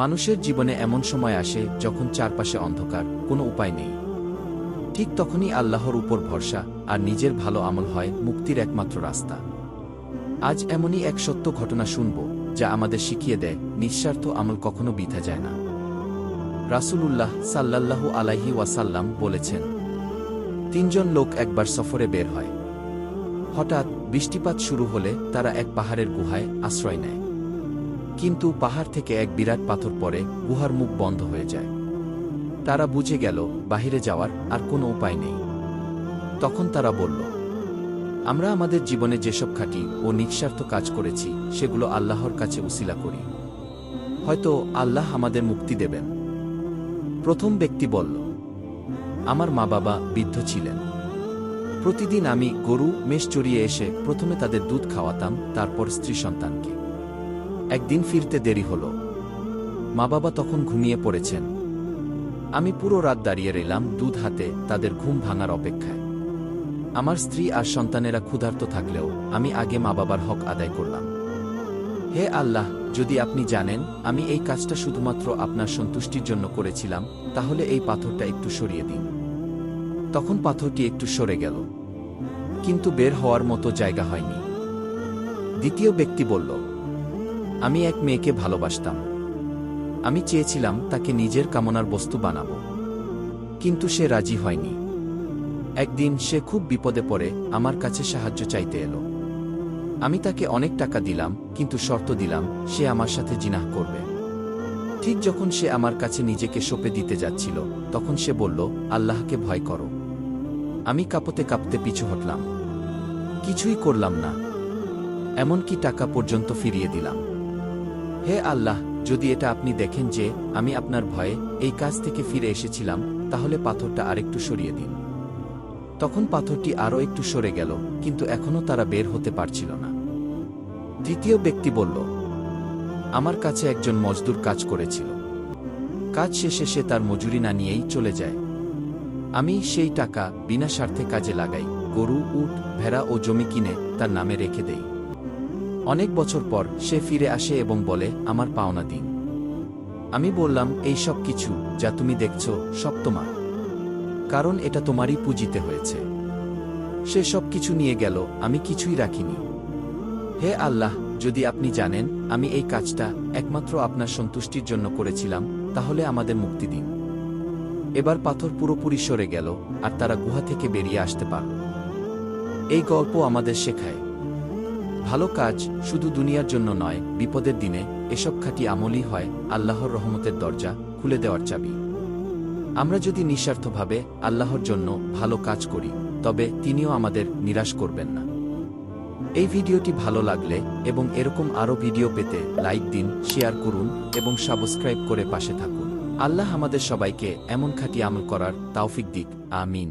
মানুষের জীবনে এমন সময় আসে যখন চারপাশে অন্ধকার, কোনো উপায় নেই। ঠিক তখনই আল্লাহর উপর ভরসা আর নিজের ভালো আমল হয় মুক্তির একমাত্র রাস্তা। আজ এমনই এক সত্য ঘটনা শুনব, যা আমাদের শিখিয়ে দেয়, নিঃস্বার্থ আমল কখনো বিধা যায় না। রাসূলুল্লাহ সাল্লাল্লাহু আলাইহি ওয়াসাল্লাম বলেছেন, তিনজন লোক একবার সফরে বের হয়। হঠাৎ বৃষ্টিপাত শুরু হলে তারা এক পাহাড়ের গুহায় আশ্রয় নেয়। কিন্তু পাহাড় থেকে এক বিরাট পাথর পরে গুহার মুখ বন্ধ হয়ে যায়। তারা বুঝে গেল, বাহিরে যাওয়ার আর কোনো উপায় নেই। তখন তারা বলল, আমরা আমাদের জীবনে যেসব খাঁটি ও নিঃস্বার্থ কাজ করেছি, সেগুলো আল্লাহর কাছে উসিলা করি। হয়তো আল্লাহ আমাদের মুক্তি দেবেন। প্রথম ব্যক্তি বলল, আমার মা বাবা বৃদ্ধ ছিলেন। প্রতিদিন আমি গরু, মেষ চড়িয়ে এসে প্রথমে তাদের দুধ খাওয়াতাম, তারপর স্ত্রী সন্তানকে। একদিন ফিরতে দেরি হল। মা বাবা তখন ঘুমিয়ে পড়েছেন। আমি পুরো রাত দাঁড়িয়ে রইলাম দুধ হাতে তাদের ঘুম ভাঙার অপেক্ষায়। আমার স্ত্রী আর সন্তানেরা ক্ষুধার্ত থাকলেও আমি আগে মা বাবার হক আদায় করলাম। হে আল্লাহ, যদি আপনি জানেন, আমি এই কাজটা শুধুমাত্র আপনার সন্তুষ্টির জন্য করেছিলাম, তাহলে এই পাথরটা একটু সরিয়ে দিন। তখন পাথরটি একটু সরে গেল। কিন্তু বের হওয়ার মতো জায়গা হয়নি। দ্বিতীয় ব্যক্তি বলল আমি এক মেয়েকে ভালোবাসতাম। আমি চেয়েছিলাম তাকে নিজের কামনার বস্তু বানাবো। কিন্তু সে রাজি হয়নি। একদিন সে খুব বিপদে পড়ে, আমার কাছে সাহায্য চাইতে এলো। আমি তাকে অনেক টাকা দিলাম, কিন্তু শর্ত দিলাম, সে আমার সাথে জিনাহ করবে। ঠিক যখন সে আমার কাছে নিজেকে সঁপে দিতে যাচ্ছিল, তখন সে বলল, আল্লাহকে ভয় করো। আমি কাঁপতে কাঁপতে পিছু হটলাম। কিছুই করলাম না। এমনকি টাকা পর্যন্ত ফিরিয়ে দিলাম। হে আল্লাহ, যদি এটা আপনি দেখেন যে আমি আপনার ভয়ে এই কাজ থেকে ফিরে এসেছিলাম, তাহলে পাথরটা আরেকটু সরিয়ে দিন। তখন পাথরটি আরও একটু সরে গেল, কিন্তু এখনও তারা বের হতে পারছিল না। তৃতীয় ব্যক্তি বলল, আমার কাছে একজন মজদুর কাজ করেছিল। কাজ শেষে সে তার মজুরি না নিয়েই চলে যায়। আমি সেই টাকা বিনা স্বার্থে কাজে লাগাই, গরু, উট, ভেড়া ও জমি কিনে তার নামে রেখে দেই। অনেক বছর পর সে ফিরে আসে এবং বলে, আমার পাওনা দিন। আমি বললাম, এই সব কিছু যা তুমি দেখছ সব তোমার। কারণ এটা তোমারই পুঁজিতে হয়েছে। সে সব কিছু নিয়ে গেল, আমি কিছুই রাখিনি। হে আল্লাহ, যদি আপনি জানেন, আমি এই কাজটা একমাত্র আপনার সন্তুষ্টির জন্য করেছিলাম, তাহলে আমাদের মুক্তি দিন। এবার পাথর পুরোপুরি সরে গেল, আর তারা গুহা থেকে বেরিয়ে আসতে পারল এই গল্প আমাদের শেখায়। ভালো কাজ শুধু দুনিয়ার জন্য নয়, বিপদের দিনে এসব খাঁটি আমলই হয় আল্লাহর রহমতের দরজা খুলে দেওয়ার চাবি। আমরা যদি নিঃস্বার্থভাবে আল্লাহর জন্য ভালো কাজ করি, তবে তিনিও আমাদের নিরাশ করবেন না। এই ভিডিওটি ভালো লাগলে এবং এরকম আরও ভিডিও পেতে লাইক দিন, শেয়ার করুন এবং সাবস্ক্রাইব করে পাশে থাকুন। আল্লাহ আমাদের সবাইকে এমন খাঁটি আমল করার তাওফিক দিক। আমিন।